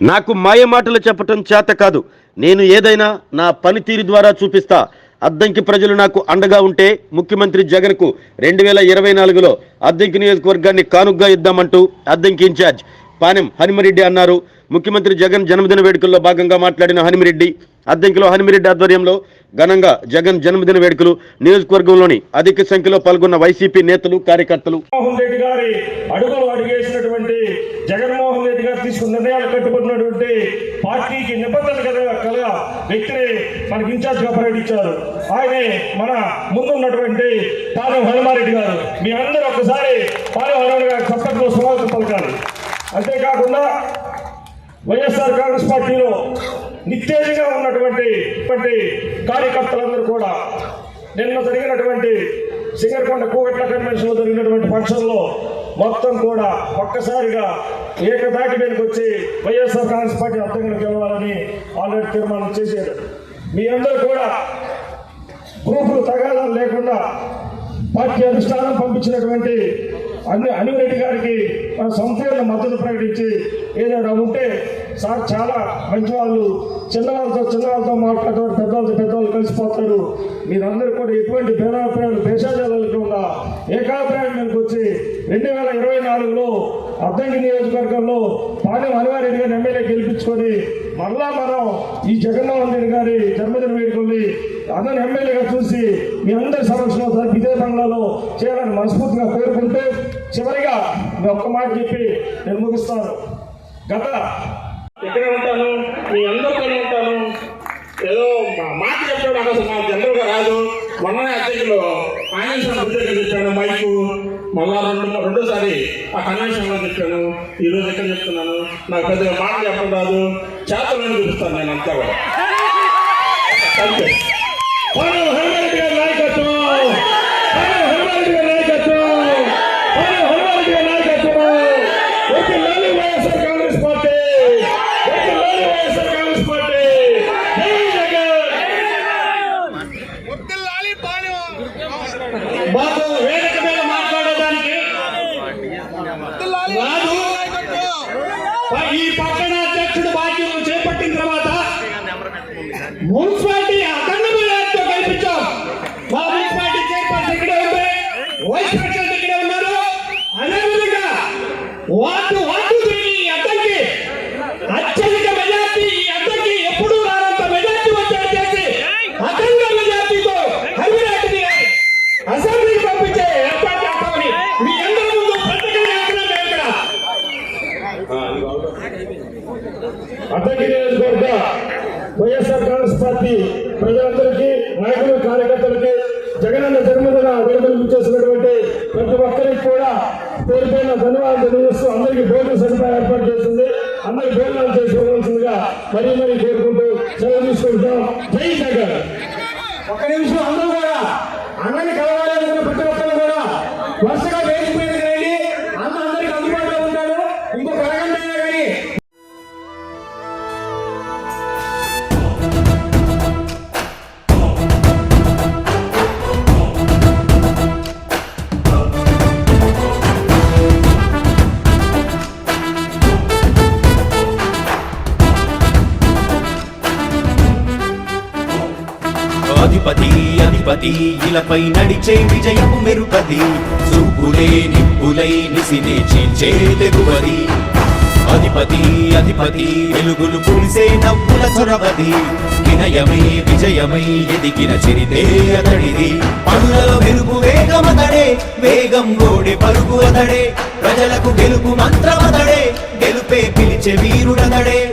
నాకు మాయ మాటలు చెప్పటం చేత కాదు. నేను ఏదైనా నా పనితీరు ద్వారా చూపిస్తా. అద్దంకి ప్రజలు నాకు అండగా ఉంటే ముఖ్యమంత్రి జగన్కు రెండు వేల ఇరవై నాలుగులో అద్దంకి నియోజకవర్గాన్ని కానుగ్గా ఇద్దామంటూ అద్దంకి ఇన్ఛార్జ్ పానెం హనుమరెడ్డి అన్నారు. ముఖ్యమంత్రి జగన్ జన్మదిన వేడుకల్లో భాగంగా మాట్లాడిన హనుమరెడ్డి అద్దంకిలో హనుమరెడ్డి ఆధ్వర్యంలో ఘనంగా జగన్ జన్మదిన వేడుకలు నియోజకవర్గంలోని అధిక సంఖ్యలో పాల్గొన్న వైసీపీ నేతలు కార్యకర్తలు జగన్మోహన్ రెడ్డి గారి అడుగులు అడిగేసినటువంటి జగన్మోహన్ రెడ్డి గారు తీసుకున్న నిర్ణయాలు కట్టుబడినటువంటి పార్టీకి నిబంధనలు కల కలగా వ్యక్తిని మనకి ఇన్ఛార్జ్గా పర్యటించారు. ఆయనే మన ముందున్నటువంటి పాలెం హనుమారెడ్డి గారు. మీ అందరూ ఒకసారి పాలెం హనుమారెడ్డి గారు చప్పట్లో స్వాగతం పలకాలి. అంతేకాకుండా వైఎస్ఆర్ కాంగ్రెస్ పార్టీలో నిత్యేజగా ఉన్నటువంటి ఇటువంటి కార్యకర్తలందరూ కూడా నిన్న జరిగినటువంటి సింగర్కొండ కూగట్ల కన్వెన్షన్లో జరిగినటువంటి ఫంక్షన్లో మొత్తం కూడా ఒక్కసారిగా ఏకదాటి మీదకి వచ్చి వైఎస్ఆర్ కాంగ్రెస్ పార్టీ అర్థంగా గెలవాలని ఆల్రెడీ తీర్మానం చేశారు. మీ అందరూ కూడా గ్రూపులు తగాదాలు లేకుండా పార్టీ అధిష్టానం పంపించినటువంటి అన్ని అనిరెడ్డి గారికి మన సంపూర్ణ మద్దతు ప్రకటించి ఏదైనా ఉంటే సార్ చాలా మంచి వాళ్ళు. చిన్నవాళ్ళతో చిన్నవాళ్ళతో మాట్లాడతారు పెద్దవాళ్ళతో పెద్దవాళ్ళు కలిసిపోతారు. మీరందరూ కూడా ఎటువంటి భేదాభిప్రాయాలు దేశాజాలు లేకుండా ఏకాభిప్రాయానికి వచ్చి రెండు వేల ఇరవై నాలుగులో అద్దంకి నియోజకవర్గంలో పాలెం అనివారెడ్డి గారిని ఎమ్మెల్యే గెలిపించుకొని మరలా మనం ఈ జగన్మోహన్ రెడ్డి గారి జన్మదిన వేడుకల్ని అందరిని ఎమ్మెల్యేగా చూసి మీ అందరి సమక్షంలో ఇదే బంగ్లాలో చేయాలని మనస్ఫూర్తిగా కోరుకుంటూ చివరిగా నేను ఒక్క మాట చెప్పి నేను ముగిస్తాను. గత ఇక్కడే ఉంటాను మీ అందరితోనే ఉంటాను. ఏదో మాట చెప్పడం నాకు అసలు నాకు జనరల్గా రాదు. మొన్న అద్దెకులో కన్వెన్షన్ ఉద్యోగం చెప్పాను మైకు. మళ్ళా రెండు రెండోసారి ఆ కన్వెన్షన్లో చెప్పాను. ఈ రోజు ఎక్కడ చెప్తున్నాను? నాకు పెద్దగా మాట చెప్పడం రాదు. చేతలను చూపిస్తాను నేను అంతా కూడా. నాయకత్వం పవన్ హనుమారెడ్డి గారి నాయకత్వం పవన్ హనుమారెడ్డి గారి నాయకత్వం ఒక లాలి వైఎస్ఆర్ కాంగ్రెస్ పార్టీ ఒక లాలి వైఎస్ఆర్ కాంగ్రెస్ పార్టీ జై జగన్ వర్ధిల్లాలి పాలెం. మాకు వేదిక మీద మాట్లాడడానికి వర్ధిల్లాలి రాదు. నాయకత్వం. ఈ పట్టణ అధ్యక్షుడు బాధ్యతలు చేపట్టిన తర్వాత మున్సిపాలిటీ అఖండ మెజార్టీతో గెలిపించాం. మా మున్సిపాలిటీ చైర్పర్సన్ ఇక్కడే ఉంది వైస్ ప్రెసిడెంట్ ఇక్కడే ఉన్నారు. అదేవిధంగా వార్డు వార్డు తిరిగి అద్దెకి అత్యధిక మెజార్టీ అద్దెకి ఎప్పుడూ రానంత మెజార్టీ వచ్చేది చేసి అఖండ మెజార్టీతో హరివిరాటిని అసెంబ్లీకి పంపించే ఏర్పాటు చేస్తామని మీ అందరి ముందు ప్రత్యేకంగా చెప్తున్నాను నేను ఇక్కడ అద్దెకి నియోజకవర్గ వైఎస్ఆర్ కాంగ్రెస్ పార్టీ ప్రజలందరికీ నాయకులు కార్యకర్తలకి జగనన్న జన్మదిన వేడుకలు చేసినటువంటి ప్రతి ఒక్కరికి కూడా పేరు పైన ధన్యవాదాలు తెలియజేస్తూ అందరికీ భోజన సదుపాయం ఏర్పాటు చేస్తుంది అందరికి భోజనాలు చేసుకోవాల్సిందిగా మరీ మరీ కోరుకుంటూ సెలవు తీసుకుంటున్నాం. జై జగన్! ఒక్క నిమిషం అందరూ అధిపతి ఇలపై నడిచే విజయము మెరుపతి చూపులే నిప్పులై నిసినే చీల్చే తెగువది. అధిపతి అధిపతి వెలుగులు పులిసే నవ్వుల చొరవది. వినయమై విజయమై ఎదిగిన చిరితే అతడిది. పనులలో మెరుగు వేగమతడే వేగం ఓడే పరుగు అతడే. ప్రజలకు గెలుపు మంత్రమతడే గెలుపే పిలిచే వీరుడతడే.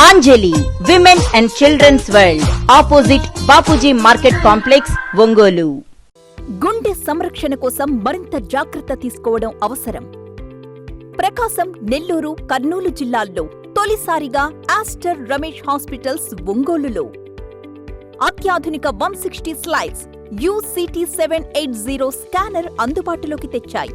Anjali women and children's world opposite Bapuji market complex Ongole. గుండె సంరక్షణ కోసం మరింత జాగ్రత్త తీసుకోవడం అవసరం. ప్రకాశం నెల్లూరు కర్నూలు జిల్లాల్లో తొలిసారిగా ఆస్టర్ రమేష్ హాస్పిటల్స్ ఒంగోలులో. అత్యాధునిక one sixty slides UCT seven eight zero scanner అందుబాటులోకి తెచ్చాయి.